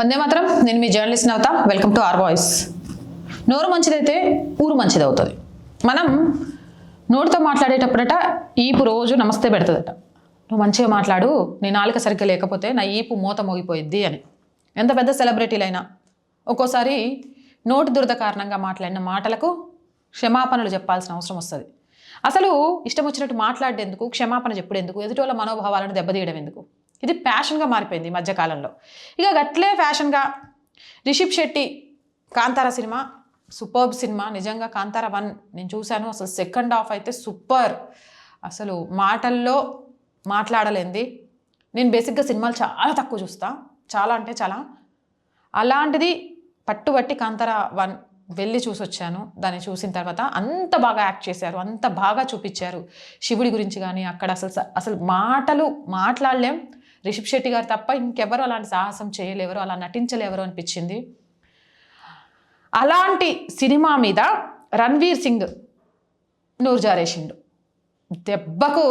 వందే మాత్రం. నేను మీ journalist Navata. Welcome to R voice. నోరు మంచిదైతే ఊరు మంచిది అవుతుంది మనం నోటితో మాట్లాడేటప్పుడట ఈపు రోజు నమస్తే పెడుతుందట. నువ్వు మంచిగా మాట్లాడు నీ నాలుక సరిగ్గా లేకపోతే నా ఈపు మూత మోగిపోయిద్ది అని. ఎంత పెద్ద సెలబ్రిటీలైనా. ఒక్కోసారి నోటి దురద కారణంగా మాట్లాడిన మాటలకు క్షమాపణలు చెప్పాల్సిన అవసరం వస్తుంది. అసలు ఇష్టం వచ్చినట్టు మాట్లాడేందుకు క్షమాపణ చెప్పేందుకు ఎదుటి వాళ్ళ మనోభావాలను దెబ్బతీయడం ఎందుకు ఇది ప్యాషన్గా మారిపోయింది ఈ మధ్యకాలంలో ఇక గట్లే ఫ్యాషన్గా Rishab Shetty Kantara cinema superb cinema నిజంగా కాంతార వన్ నేను చూశాను అసలు సెకండ్ హాఫ్ అయితే సూపర్. అసలు మాటల్లో మాట్లాడలేంది. నేను బేసిక్గా సినిమాలు చాలా తక్కువ చూస్తా. చాలా అంటే చాలా. అలాంటిది పట్టుబట్టి కాంతార వన్ వెళ్ళి చూసొచ్చాను. దాన్ని చూసిన తర్వాత అంత బాగా యాక్ట్ చేశారు అంత బాగా చూపించారు. శివుడి గురించి కానీ అక్కడ అసలు అసలు మాటలు మాట్లాడలేం. రిషబ్ శెట్టి గారు తప్ప ఇంకెవరు అలాంటి సాహసం చేయలేవరు అలా నటించలేవరు అనిపించింది. అలాంటి సినిమా మీద రణ్వీర్ సింగ్ నూరు జారేసిండు. దెబ్బకు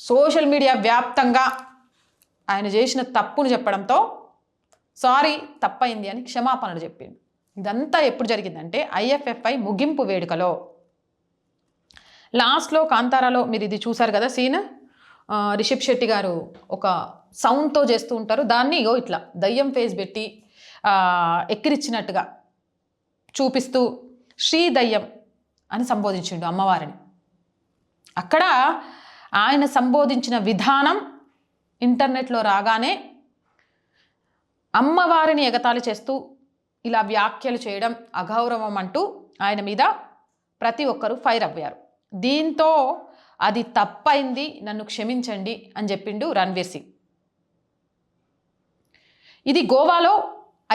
సోషల్ మీడియా వ్యాప్తంగా ఆయన చేసిన తప్పును చెప్పడంతో సారీ తప్పైంది అని క్షమాపణలు చెప్పిండు. ఇదంతా ఎప్పుడు జరిగిందంటే ఐఎఫ్ఎఫ్ఐ ముగింపు వేడుకలో. లాస్ట్లో కాంతారాలో మీరు ఇది చూసారు కదా సీన్? రిషబ్ శెట్టి గారు ఒక సౌండ్తో చేస్తూ ఉంటారు. దాన్ని ఇగో ఇట్లా దయ్యం ఫేస్ పెట్టి ఎక్కిరిచ్చినట్టుగా చూపిస్తూ శ్రీ దయ్యం అని సంబోధించిండు అమ్మవారిని. అక్కడ ఆయన సంబోధించిన విధానం ఇంటర్నెట్లో రాగానే అమ్మవారిని ఎగతాళి చేస్తూ ఇలా వ్యాఖ్యలు చేయడం అగౌరవం అంటూ ఆయన మీద ప్రతి ఒక్కరూ ఫైర్ అవ్వారు. దీంతో అది తప్పైంది నన్ను క్షమించండి అని చెప్పిండు రణ్వీర్ సింగ్. ఇది గోవాలో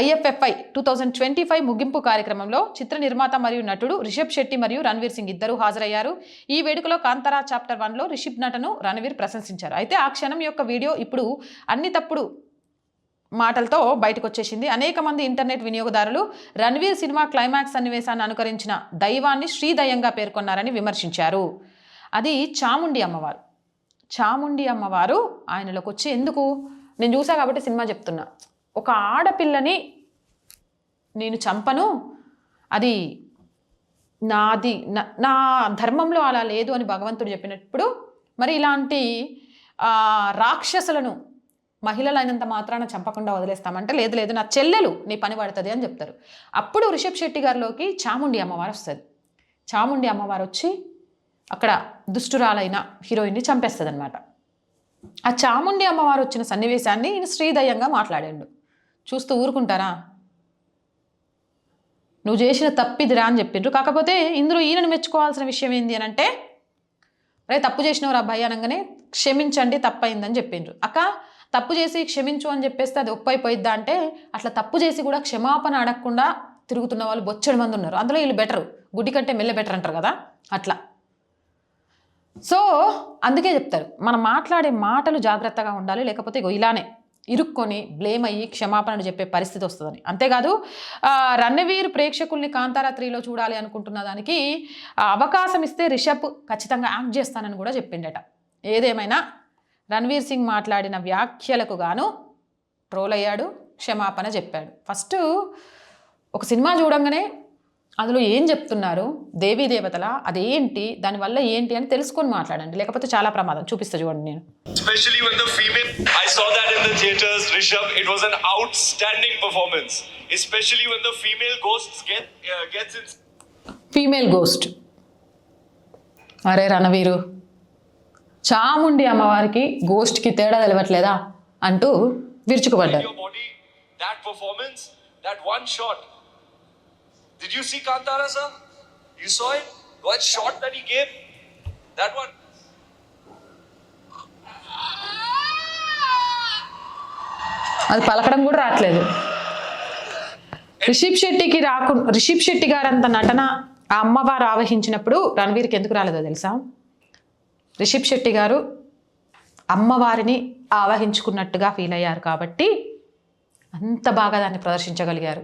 IFFI two thousand twenty five ముగింపు కార్యక్రమంలో చిత్ర నిర్మాత మరియు నటుడు రిషబ్ శెట్టి మరియు రణ్వీర్ సింగ్ ఇద్దరూ హాజరయ్యారు. ఈ వేడుకలో కాంతారా చాప్టర్ వన్లో రిషబ్ నటను రణవీర్ ప్రశంసించారు. అయితే ఆ క్షణం యొక్క వీడియో ఇప్పుడు అన్ని తప్పుడు మాటలతో బయటకు వచ్చేసింది అనేక మంది ఇంటర్నెట్ వినియోగదారులు రణ్వీర్ సినిమా క్లైమాక్స్ సన్నివేశాన్ని అనుకరించిన దైవాన్ని శ్రీదయంగా పేర్కొన్నారని విమర్శించారు. అది చాముండి అమ్మవారు. చాముండి అమ్మవారు ఆయనలోకి వచ్చి ఎందుకు? నేను చూసా కాబట్టి సినిమా చెప్తున్నా. ఒక ఆడపిల్లని నేను చంపను అది నాది నా- నా ధర్మంలో అలా లేదు అని భగవంతుడు చెప్పినప్పుడు మరి ఇలాంటి రాక్షసులను మహిళలైనంత మాత్రాన చంపకుండా వదిలేస్తామంటే లేదు లేదు నా చెల్లెలు నీ పని పడుతుంది అని చెప్తారు. అప్పుడు రిషబ్ శెట్టి గారిలోకి చాముండి అమ్మవారు వస్తుంది. చాముండి అమ్మవారు వచ్చి అక్కడ దుష్టురాలైన హీరోయిన్ని చంపేస్తుంది అనమాట ఆ చాముండి అమ్మవారు వచ్చిన సన్నివేశాన్ని ఈయన శ్రీదయంగా మాట్లాడాడు. చూస్తూ ఊరుకుంటారా? నువ్వు చేసిన తప్పిదిరా అని చెప్పిండ్రు. కాకపోతే ఇందులో ఈయనను మెచ్చుకోవాల్సిన విషయం ఏంది అని అంటే రే తప్పు చేసినవరా అబ్బాయి? అనగానే క్షమించండి తప్పైందని చెప్పిండ్రు. అక్క తప్పు చేసి క్షమించు అని చెప్పేస్తే అది ఒప్పైపోయిద్దా అంటే అట్లా తప్పు చేసి కూడా క్షమాపణ అడగకుండా తిరుగుతున్న వాళ్ళు బొచ్చడి మంది ఉన్నారు. అందులో వీళ్ళు బెటర్. గుడ్డి కంటే మెల్ల బెటర్ అంటారు కదా అట్లా. సో అందుకే చెప్తారు మనం మాట్లాడే మాటలు జాగ్రత్తగా ఉండాలి లేకపోతే ఇగో ఇలానే ఇరుక్కొని బ్లేమ్ అయ్యి క్షమాపణలు చెప్పే పరిస్థితి వస్తుందని. అంతేకాదు రణవీర్ ప్రేక్షకుల్ని కాంతారా త్రీలో చూడాలి అనుకుంటున్న దానికి అవకాశం ఇస్తే రిషబ్ ఖచ్చితంగా యాక్ట్ చేస్తానని కూడా చెప్పిండట. ఏదేమైనా రణవీర్ సింగ్ మాట్లాడిన వ్యాఖ్యలకు గాను ట్రోల్ అయ్యాడు క్షమాపణ చెప్పాడు. ఫస్ట్ ఒక సినిమా చూడంగానే అందులో ఏం చెప్తున్నారు? దేవీ దేవతల? అది ఏంటి దానివల్ల ఏంటి అని తెలుసుకొని మాట్లాడండి. లేకపోతే చాలా ప్రమాదం. చూపిస్తా చూడండి నేను. Specially with the female I saw that in the it was outstanding performance especially with the female ghosts get gets in female ghost అరే రణవీరు. చాముండి అమ్మవారికి గోస్ట్కి తేడా తెలవట్లేదా? అంటూ విరుచుకుపడ్డారు. That performance that one shot Did you see Kantara, sir? You saw it? What shot that he gave. That one. అది పలకడం కూడా రావట్లేదు రిషిబ్ శెట్టికి రాకు రిషిబ్ శెట్టి గారంత నటన ఆ అమ్మవారు ఆవహించినప్పుడు రణవీర్కి ఎందుకు రాలేదో తెలుసా రిషిబ్ శెట్టి గారు అమ్మవారిని ఆవహించుకున్నట్టుగా ఫీల్ అయ్యారు కాబట్టి అంత బాగా దాన్ని ప్రదర్శించగలిగారు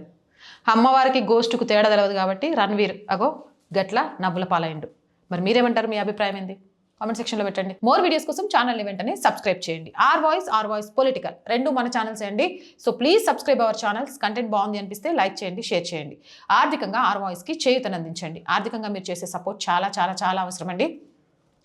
అమ్మవారికి గోష్టుకు తేడా తెలియదు కాబట్టి రణ్వీర్ అగో గట్ల నవ్వుల పాలైండు. మరి మీరేమంటారు? మీ అభిప్రాయం ఏంది? కామెంట్ సెక్షన్లో పెట్టండి. మోర్ వీడియోస్ కోసం ఛానల్ని వెంటనే సబ్స్క్రైబ్ చేయండి. R voice R voice political. రెండు మన ఛానల్స్ అండి. So please subscribe our channels. Content బాగుంది అనిపిస్తే లైక్ చేయండి షేర్ చేయండి. ఆర్థికంగా ఆర్ వాయిస్కి చేయూతనందించండి ఆర్థికంగా మీరు చేసే సపోర్ట్ చాలా చాలా చాలా అవసరం అండి